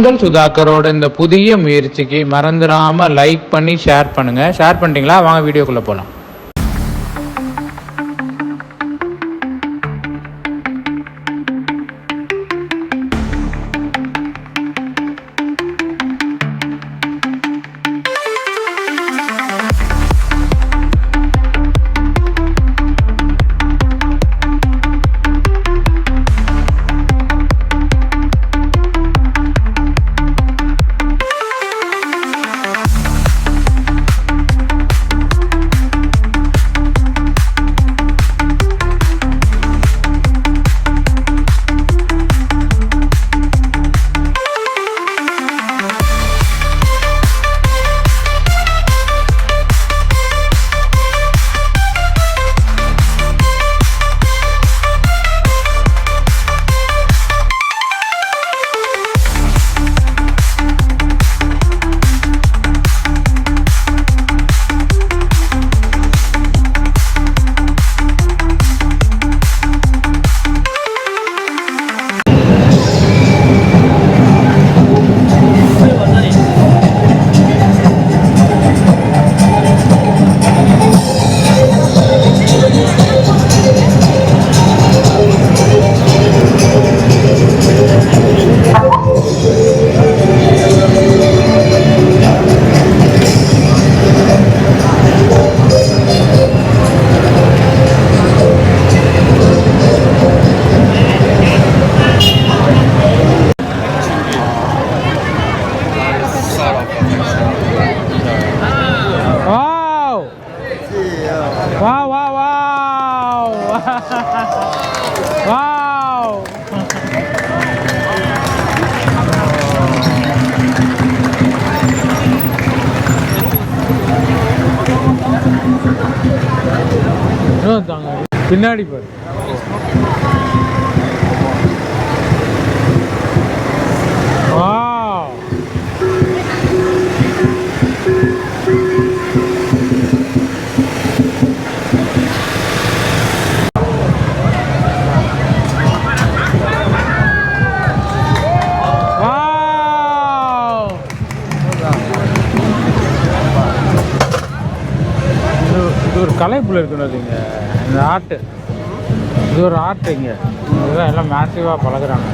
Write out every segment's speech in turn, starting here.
உங்கள் சுதாகரோட இந்த புதிய முயற்சிக்கு மறந்துடாமல் லைக் பண்ணி ஷேர் பண்ணுங்க. ஷேர் பண்ணிட்டீங்களா? வாங்க வீடியோக்குள்ளே போகலாம் பின்னாடி பாரு வாவ் இங்க இதுதான் எல்லாம் மேசிவாக பழகுறாங்க.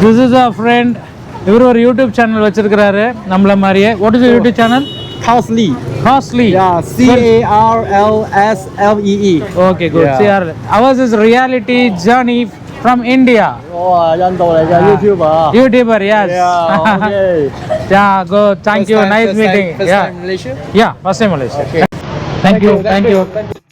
This is our friend. இவர் ஒரு YouTube channel. What is your மாதிரியே வாட் இஸ் யூடியூப் சேனல் ஹாஸ்லி ஹாஸ்லி C A R L S L E E okay from India. Oh, yeah. YouTuber. YouTuber, yes. Yeah, okay. yeah Good. Thank first you. Time, nice meeting. Time, first yeah. time Malaysia? Yeah, first time Malaysia. Okay. Thank, thank you, you, thank you. Thank you.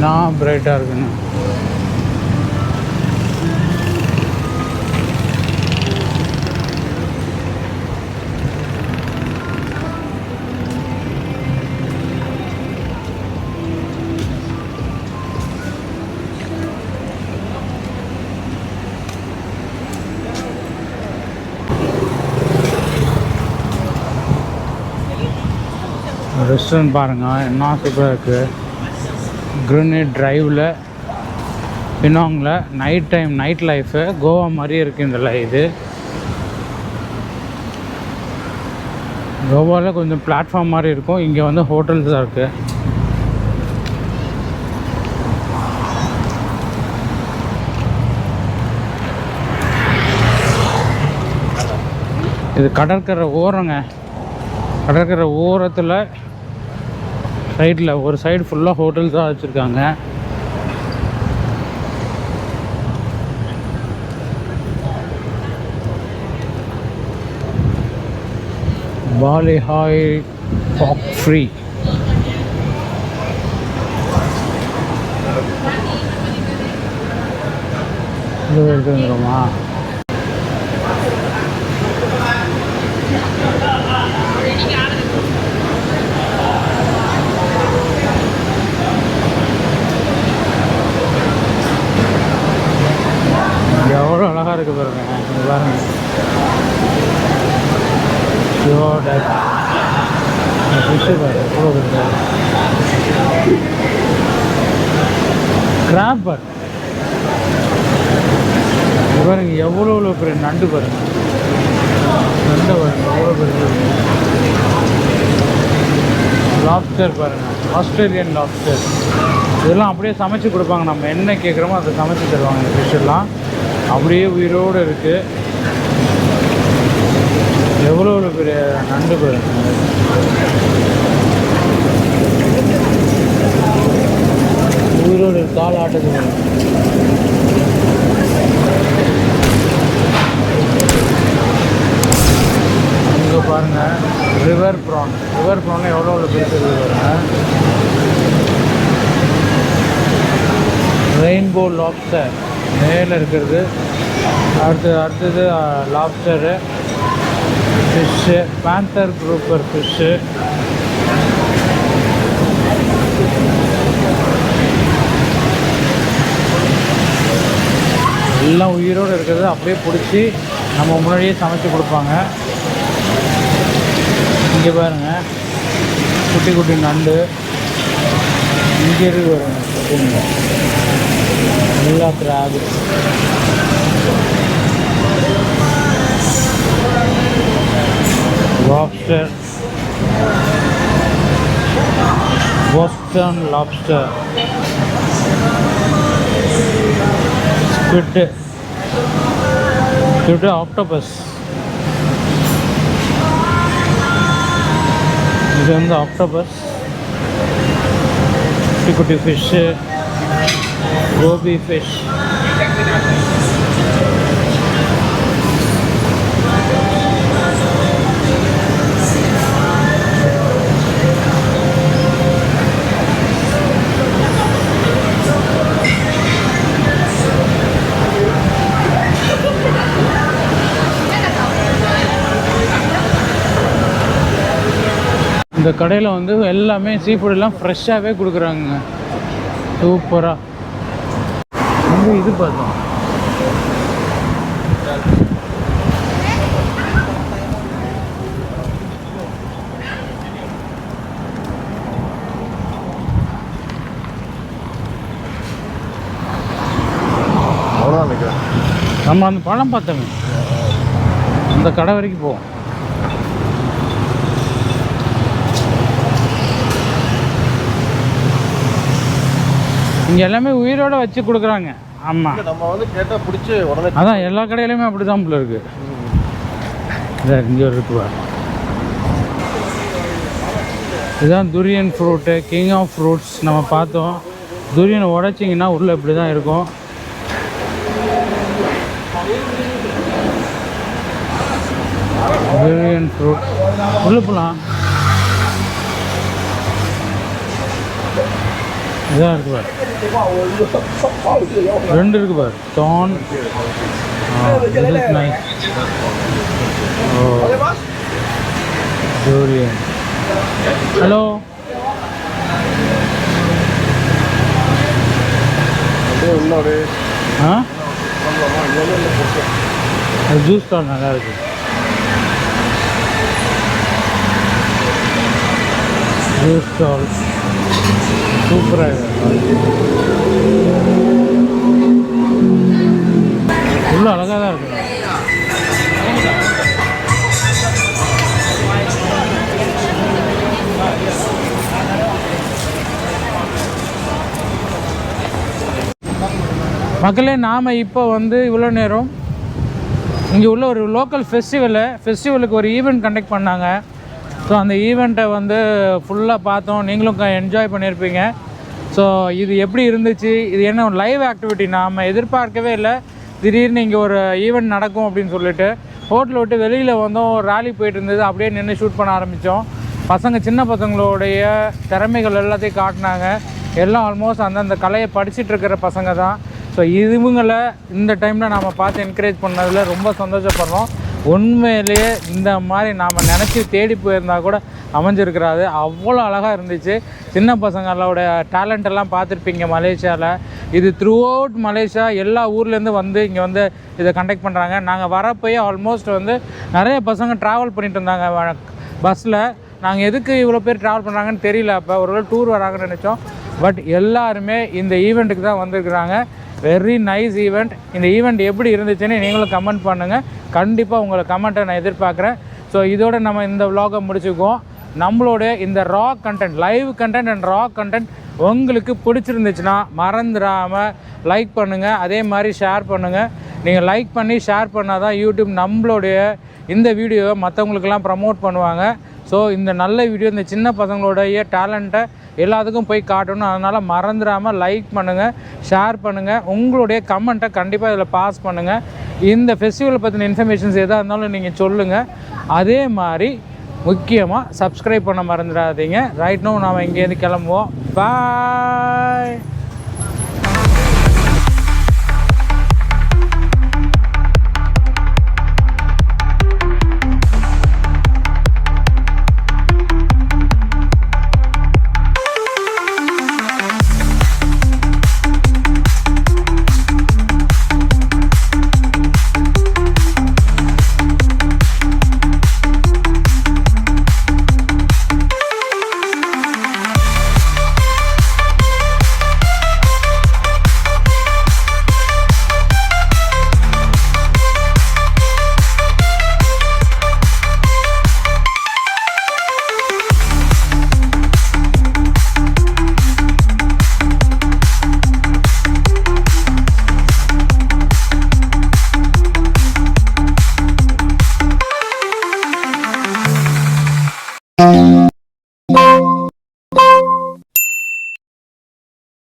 என்ன பிரைட்டாக இருக்குன்னு restaurant பாருங்கள் என்ன சூப்பராக இருக்குது கிரனேட் ட்ரைவில் பினாங்கில் night time night life Goa மாதிரி இருக்குது இந்த இது. கோவாவில் கொஞ்சம் பிளாட்ஃபார்ம் மாதிரி இருக்கும். இங்கே வந்து ஹோட்டல்ஸ் தான் இருக்குது இது கடற்கரை ஓரங்க. கடற்கரை ஓரத்தில் சைடில் ஒரு சைடு ஃபுல்லாக ஹோட்டல்ஸ் தான் வச்சுருக்காங்க. பாலிஹாய் பாக் பாப் ஃப்ரீ. இது இருக்குங்கிறோமா வந்துடுமா எவ்வளோ அழகாக இருக்குது பாருங்க இங்க பாருங்க ஷோ டேக் ஃபிஷ்ஷு பாரு எவ்வளோ இருக்கு கிராப்பர் பாருங்க எவ்வளோ எவ்வளோ பெரிய நண்டு பாருங்க. நண்டை பாருங்க எவ்வளோ பெரிய லாப்ஸ்டர் பாருங்க. ஆஸ்திரேலியன் லாப்ஸ்டர் இதெல்லாம் அப்படியே சமைச்சு கொடுப்பாங்க. நம்ம என்ன கேட்குறோமோ அதை சமைச்சு தருவாங்க இந்த ஃபிஷ்ஷெல்லாம் எல்லாம். அப்படியே உயிரோடு இருக்குது எவ்வளோ எவ்வளோ பெரிய நண்டு பாருங்க உயிரோடு கால் ஆட்டத்தில் இங்கே பாருங்கள் ரிவர் ப்ரான் ரிவர் ப்ரான் எவ்வளோ எவ்வளோ பெரிய இருக்குது ரெயின்போ லாப்ஸ்டர் மேலே இருக்கிறது அடுத்து அடுத்தது lobster fish panther grouper fish எல்லாம் உயிரோடு இருக்கிறது. அப்படியே பிடிச்சி நம்ம முன்னாடியே சமைச்சு கொடுப்பாங்க. இங்கே பாருங்க. குட்டி குட்டி நண்டு. இங்கே இருக்கு பாருங்க. குட்டிங்க எல்லா crab lobster Boston lobster squid squid octopus இது வந்து ஆக்டோபஸ் குட்டி குட்டி ஃபிஷ்ஷு கோபி ஃபிஷ் இந்த கடையில் வந்து எல்லாமே சீ ஃபுட் எல்லாம் ஃப்ரெஷ்ஷாகவே கொடுக்குறாங்க சூப்பராக வந்து இது பார்த்தோம். நம்ம அந்த பழம் பார்த்தோமே. அந்த கடை வரைக்கும் போவோம். இங்கே எல்லாமே உயிரோட வச்சு கொடுக்குறாங்க. ஆமாம் நம்ம வந்து கேட்டால் பிடிச்சி உடனே அதான் எல்லா கடையிலையுமே அப்படி தான் போல இருக்கு. இதான் இங்கே ஒரு இருக்கு பாரு. இதுதான் Thuriyan fruit king of fruits நம்ம பார்த்தோம். துரியனை உடைச்சிங்கன்னா உள்ளே இப்படி தான் இருக்கும். துரியன் ஃப்ரூட் உள்ளே போகலாம் இதான் இருக்கு பாரு. ரெண்டு இருக்கு பாரு. டான் நைஸ் ஓ. டூரியன் ஹலோ அப்படியே உள்ள அப்படியே ஆ? பண்ணலாமா இங்கே வந்து இல்லை பிடிச்சி அது ஜூஸ் ஸ்டால் நல்லா இருக்கு. ஜூஸ் ஸ்டால் சூப்பராக உள்ள அழகாக தான் இருக்கு மக்களே நாம் இப்போ வந்து இவ்வளோ நேரம் இங்கே உள்ள ஒரு லோக்கல் ஃபெஸ்டிவலு ஃபெஸ்டிவலுக்கு ஒரு ஈவெண்ட் கண்டக்ட் பண்ணாங்க. ஸோ அந்த ஈவெண்ட்டை வந்து ஃபுல்லாக பார்த்தோம். நீங்களும் என்ஜாய் பண்ணியிருப்பீங்க ஸோ இது எப்படி இருந்துச்சு? இது என்ன லைவ் ஆக்டிவிட்டி நாம் எதிர்பார்க்கவே இல்லை. திடீர்னு இங்கே ஒரு ஈவெண்ட் நடக்கும் அப்படின்னு சொல்லிட்டு ஹோட்டல் விட்டு வெளியில் வந்தோம். ராலி போயிட்டு இருந்தது. அப்படியே நின்று ஷூட் பண்ண ஆரம்பித்தோம் பசங்க சின்ன பசங்களுடைய திறமைகள் எல்லாத்தையும் காட்டினாங்க. எல்லாம் ஆல்மோஸ்ட் அந்தந்த கலையை படிச்சுட்டு இருக்கிற பசங்க தான். ஸோ இவங்களை இந்த டைமில் நாம் பார்த்து என்கரேஜ் பண்ணதில் ரொம்ப சந்தோஷப்படுறோம். உண்மையிலேயே இந்த மாதிரி நாம் நினச்சி தேடி போயிருந்தா கூட அமைஞ்சிருக்கிறாரு. அவ்வளோ அழகாக இருந்துச்சு. சின்ன பசங்களோட டேலண்ட் எல்லாம் பார்த்துருப்பீங்க மலேசியாவில் இது த்ரூ அவுட் மலேசியா எல்லா ஊர்லேருந்து வந்து இங்கே வந்து இதை கண்டக்ட் பண்ணுறாங்க நாங்கள் வரப்போயே ஆல்மோஸ்ட் வந்து நிறைய பசங்க ட்ராவல் பண்ணிட்டு இருந்தாங்க. பஸ்ஸில் நாங்கள் எதுக்கு இவ்வளோ பேர் ட்ராவல் பண்ணுறாங்கன்னு தெரியல. அப்போ ஒரு டூர் வராங்கன்னு நினச்சோம். பட் எல்லாருமே இந்த ஈவெண்ட்டுக்கு தான் வந்திருக்கிறாங்க. வெரி நைஸ் ஈவெண்ட் இந்த ஈவெண்ட் எப்படி இருந்துச்சுன்னு நீங்களும் கமெண்ட் பண்ணுங்கள் கண்டிப்பாக உங்களை கமெண்ட்டை நான் எதிர்பார்க்குறேன். ஸோ இதோட நம்ம இந்த விலாகை முடிச்சுக்குவோம். நம்மளோட இந்த raw content live content and raw content உங்களுக்கு பிடிச்சிருந்துச்சுன்னா மறந்துடாமல் லைக் பண்ணுங்கள் அதே மாதிரி ஷேர் பண்ணுங்கள் நீங்கள் லைக் பண்ணி ஷேர் பண்ணால் தான் யூடியூப் நம்மளுடைய இந்த வீடியோவை மற்றவங்களுக்கெல்லாம் ப்ரமோட் பண்ணுவாங்க. ஸோ இந்த நல்ல வீடியோ இந்த சின்ன பசங்களுடைய டேலண்ட்டை எல்லாத்துக்கும் போய் காட்டணும். அதனால் மறந்துடாமல் லைக் பண்ணுங்கள் ஷேர் பண்ணுங்கள் உங்களுடைய கமெண்ட்டை கண்டிப்பாக இதில் பாஸ் பண்ணுங்கள் இந்த ஃபெஸ்டிவலை பற்றின இன்ஃபர்மேஷன்ஸ் எதாக இருந்தாலும் நீங்கள் சொல்லுங்கள் அதே மாதிரி முக்கியமாக சப்ஸ்கிரைப் பண்ண மறந்துடாதீங்க. ரைட்னும் நாம் இங்கேருந்து கிளம்புவோம். பாய்